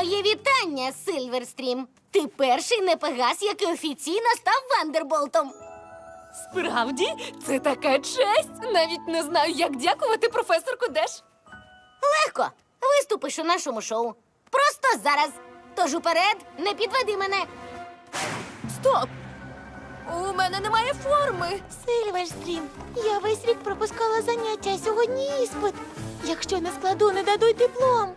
Моє вітання, Сильверстрім. Ти перший непегас, який офіційно став Вандерболтом. Справді, це така честь. Навіть не знаю, як дякувати професорку Деш. Легко. Виступиш у нашому шоу. Просто зараз. Тож уперед, не підведи мене. Стоп! У мене немає форми. Сильверстрім, я весь рік пропускала заняття, а сьогодні іспит. Якщо не складу, не дадуть диплом.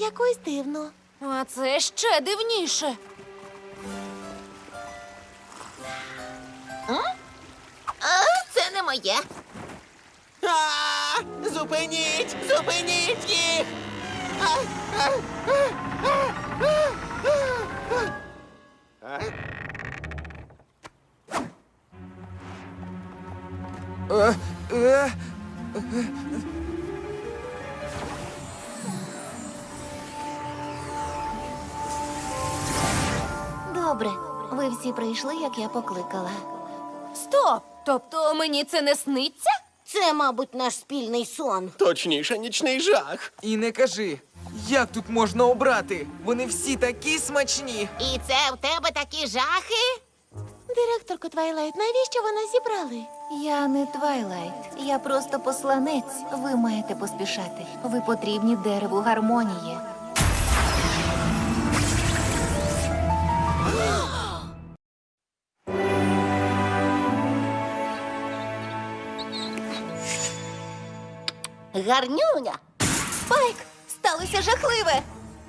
Якось дивно. А це ще дивніше. А, це не моє. А, Зупиніть! Зупиніть їх! А, а, а, а, а, а. А? Е, е, Добре, ви всі прийшли, як я покликала. Стоп! Тобто мені це не сниться? Це, мабуть, наш спільний сон. Точніше, нічний жах. І не кажи, як тут можна обрати? Вони всі такі смачні. І це в тебе такі жахи? Директорко Твайлайт, навіщо ви нас зібрали? Я не Твайлайт, я просто посланець. Ви маєте поспішати. Ви потрібні дереву гармонії. Гарнюня. Спайк, сталося жахливе.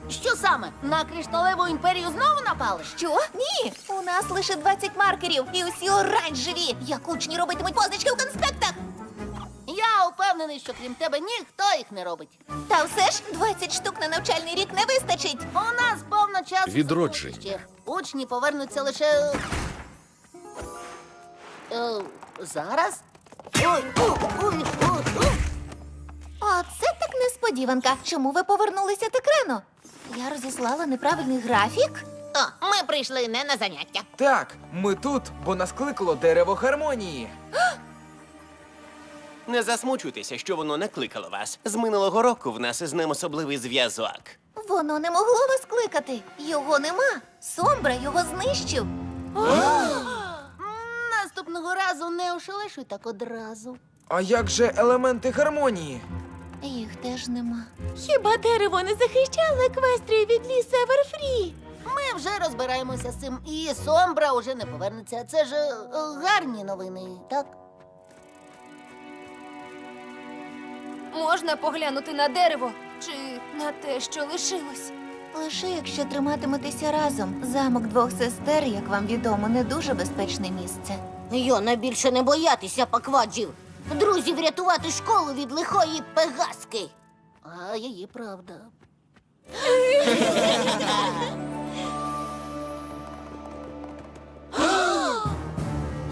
Що саме? На кришталеву імперію знову напали? Що? Ні, у нас лише 20 маркерів і усі оранжеві. Як учні робитимуть позначки у конспектах. Я упевнений, що крім тебе ніхто їх не робить. Та все ж 20 штук на навчальний рік не вистачить. У нас повно часу. Відродження. Ще. Учні повернуться лише. Е, зараз? Ой, ой, ой, ой, ой. Несподіванка. Чому ви повернулися так рано? Я розіслала неправильний графік. О, ми прийшли не на заняття. Так, ми тут, бо нас кликало дерево гармонії. Не засмучуйтеся, що воно не кликало вас. З минулого року в нас із ним особливий зв'язок. Воно не могло вас кликати. Його нема. Сомбра його знищив. Наступного разу не ошелешуй так одразу. А як же елементи гармонії? Їх теж нема. Хіба дерево не захищало еквестрію від лісу Еверфрі? Ми вже розбираємося з цим, і Сомбра уже не повернеться. Це ж е, гарні новини, так? Можна поглянути на дерево чи на те, що лишилось. Лише якщо триматиметеся разом. Замок двох сестер, як вам відомо, не дуже безпечне місце. Йона більше не боятися пакваджів. Друзів рятувати школу від лихої пегаски. А її правда.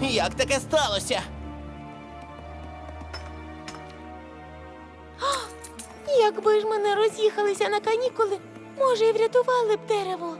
Як таке сталося? Якби ж ми не роз'їхалися на канікули, може, і врятували б дерево.